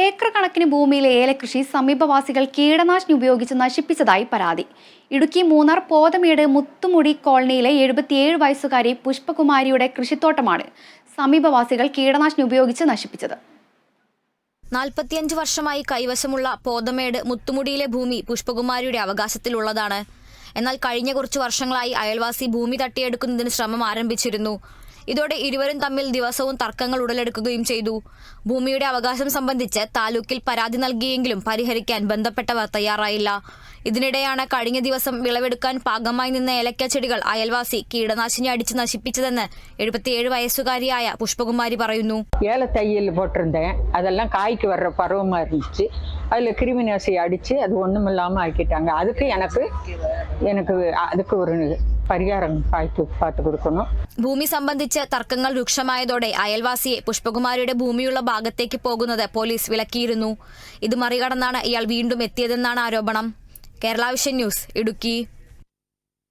Acre കണക്കിന് ഭൂമിയിലെ ഏലകൃഷി സമീപവാസികൾ കീടനാശിനി ഉപയോഗിച്ച് നശിപ്പിച്ചതായി പരാതി. ഇടുക്കി മൂന്നാർ പോതമേട് മുത്തുമുടി കോളനിയിലെ എഴുപത്തിയേഴ് വയസ്സുകാരി പുഷ്പകുമാരിയുടെ കൃഷിത്തോട്ടമാണ് സമീപവാസികൾ കീടനാശിനി ഉപയോഗിച്ച് നശിപ്പിച്ചത്. നാൽപ്പത്തിയഞ്ച് വർഷമായി കൈവശമുള്ള പോതമേട് മുത്തുമുടിയിലെ ഭൂമി പുഷ്പകുമാരിയുടെ അവകാശത്തിലുള്ളതാണ്. എന്നാൽ കഴിഞ്ഞ കുറച്ചു വർഷങ്ങളായി അയൽവാസി ഭൂമി തട്ടിയെടുക്കുന്നതിന് ശ്രമം ആരംഭിച്ചിരുന്നു. ഇതോടെ ഇരുവരും തമ്മിൽ ദിവസവും തർക്കങ്ങൾ ഉടലെടുക്കുകയും ചെയ്തു ഭൂമിയുടെ അവകാശം സംബന്ധിച്ച് താലൂക്കിൽ പരാതി നൽകിയെങ്കിലും പരിഹരിക്കാൻ ബന്ധപ്പെട്ടവർ തയ്യാറായില്ല ഇതിനിടെയാണ് കഴിഞ്ഞ ദിവസം വിളവെടുക്കാൻ പാകമായി നിന്ന ഏലക്ക ചെടികൾ അയൽവാസി കീടനാശിനി അടിച്ച് നശിപ്പിച്ചതെന്ന് എഴുപത്തിയേഴ് വയസ്സുകാരിയായ പുഷ്പകുമാരി പറയുന്നു ஏல தையல் போட்டிருந்தேன் அதெல்லாம் காய்க்கு வர்ற பருவமாக இருந்துச்சு அதில் கிருமி நாசி அடித்து அது ஒன்றும் இல்லாமல் ஆக்கிட்டாங்க அதுக்கு எனக்கு எனக்கு அதுக்கு ஒரு പരിഹാരം കൊടുക്കുന്നു. ഭൂമി സംബന്ധിച്ച് തർക്കങ്ങൾ രൂക്ഷമായതോടെ അയൽവാസിയെ പുഷ്പകുമാരിയുടെ ഭൂമിയുള്ള ഭാഗത്തേക്ക് പോകുന്നത് പോലീസ് വിലക്കിയിരുന്നു. ഇത് മറികടന്നാണ് ഇയാൾ വീണ്ടും എത്തിയതെന്നാണ് ആരോപണം. Kerala vision news Idukki.